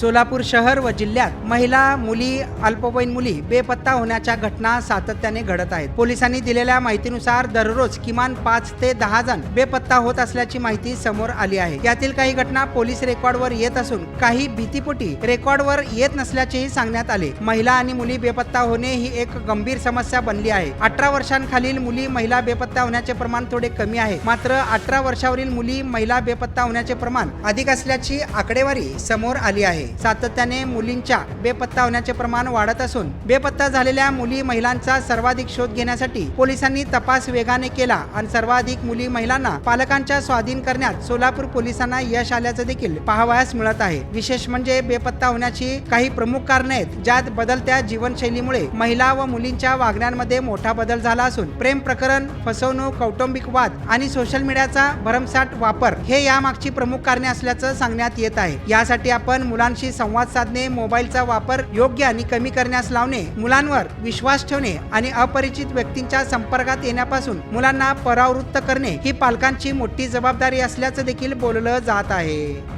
सोलापूर शहर व जिल्ह्यात महिला मुली अल्पवयीन मुली बेपत्ता होण्याच्या घटना सातत्याने घडत आहेत. पोलिसांनी दिलेल्या माहितीनुसार दररोज किमान पाच ते दहा जण बेपत्ता होत असल्याची माहिती समोर आली आहे. यातील काही घटना पोलीस रेकॉर्डवर येत असून काही भीतीपोटी रेकॉर्डवर येत नसल्याचेही सांगण्यात आले. महिला आणि मुली बेपत्ता होणे ही एक गंभीर समस्या बनली आहे. अठरा वर्षांखालील मुली महिला बेपत्ता होण्याचे प्रमाण थोडे कमी आहे. मात्र अठरा वर्षावरील मुली महिला बेपत्ता होण्याचे प्रमाण अधिक असल्याची आकडेवारी समोर आली आहे. सातत्याने मुलींच्या बेपत्ता होण्याचे प्रमाण वाढत असून बेपत्ता झालेल्या मुली महिलांचा सर्वाधिक शोध घेण्यासाठी पोलिसांनी तपास वेगाने केला आणि सर्वाधिक मुली महिलांना पालकांच्या स्वाधीन करण्यात सोलापूर पोलिसांना यश आल्याचं देखील पाहावयास मिळत आहे. विशेष म्हणजे बेपत्ता होण्याची काही प्रमुख कारणे आहेत ज्यात बदलत्या जीवनशैलीमुळे महिला व मुलींच्या वागण्यांमध्ये मोठा बदल झाला असून प्रेम प्रकरण फसवणूक कौटुंबिक वाद आणि सोशल मीडियाचा भरमसाठ वापर हे यामागची प्रमुख कारणे असल्याचं सांगण्यात येत आहे. यासाठी आपण मुलांशी संवाद साधणे मोबाईलचा वापर योग्य आणि कमी करण्यास लावणे मुलांवर विश्वास ठेवणे आणि अपरिचित व्यक्तींच्या संपर्कात येण्यापासून मुलांना परावृत्त करणे ही पालकांची मोठी जबाबदारी असल्याचं देखील बोललं जात आहे.